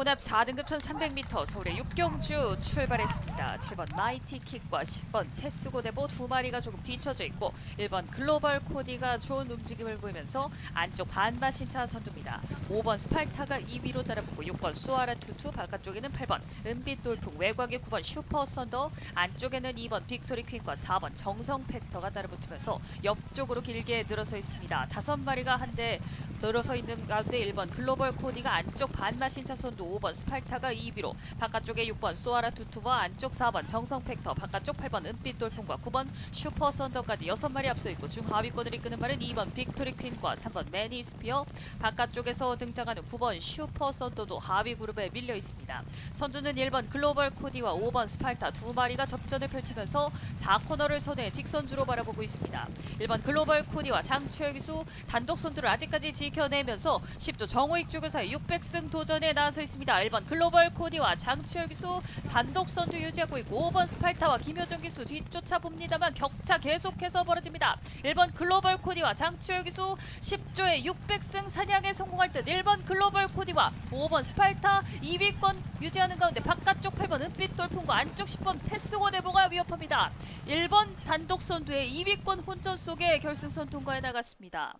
혼합 4등급 1300m 서울의 육경주 출발했습니다. 7번 마이티킥과 10번 테스고데보 두 마리가 조금 뒤쳐져 있고 1번 글로벌 코디가 좋은 움직임을 보이면서 안쪽 반마신차 선두입니다. 5번 스팔타가 2위로 따라붙고 6번 수아라 투투 바깥쪽에는 8번 은빛 돌풍 외곽에 9번 슈퍼 썬더 안쪽에는 2번 빅토리 퀸과 4번 정성 팩터가 따라붙으면서 옆쪽으로 길게 늘어서 있습니다. 다섯 마리가 한데 늘어서 있는 가운데 1번 글로벌 코디가 안쪽 반마신 차 선두 5번 스팔타가 2위로 바깥쪽에 6번 소아라 투투와 안쪽 4번 정성 팩터 바깥쪽 8번 은빛 돌풍과 9번 슈퍼 썬더까지 6마리 앞서 있고 중하위권을 이끄는 말은 2번 빅토리 퀸과 3번 매니 스피어 바깥쪽에서 등장하는 9번 슈퍼 썬더도 하위 그룹에 밀려 있습니다. 선두는 1번 글로벌 코디와 5번 스팔타 두 마리가 접전을 펼치면서 4코너를 선해 직선주로 바라보고 있습니다. 1번 글로벌 코디와 장추혁 기수 단독 선두를 아직까지 지 켜내면서 10조 정호익 조교사의 600승 도전에 나서 있습니다. 1번 글로벌 코디와 장추혁 기수 단독 선두 유지하고 있고 5번 스팔타와 김효정 기수 뒤쫓아 봅니다만 격차 계속해서 벌어집니다. 1번 글로벌 코디와 장추혁 기수 10조의 600승 사냥에 성공할 듯 1번 글로벌 코디와 5번 스팔타 2위권 유지하는 가운데 바깥쪽 8번 은빛 돌풍과 안쪽 10번 테스고 대보가 위협합니다. 1번 단독 선두의 2위권 혼전 속에 결승선 통과해 나갔습니다.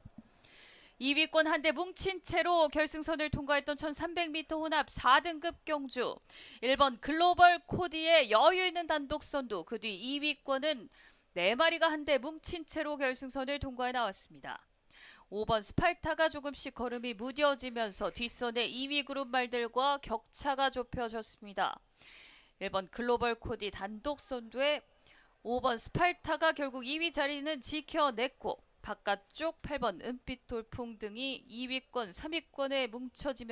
2위권 한 대 뭉친 채로 결승선을 통과했던 1300m 혼합 4등급 경주 1번 글로벌 코디의 여유 있는 단독 선두 그 뒤 2위권은 4마리가 한 대 뭉친 채로 결승선을 통과해 나왔습니다. 5번 스팔타가 조금씩 걸음이 무뎌지면서 뒷선의 2위 그룹 말들과 격차가 좁혀졌습니다. 1번 글로벌 코디 단독 선두에 5번 스팔타가 결국 2위 자리는 지켜냈고 바깥쪽 8번 은빛 돌풍 등이 2위권, 3위권에 뭉쳐지면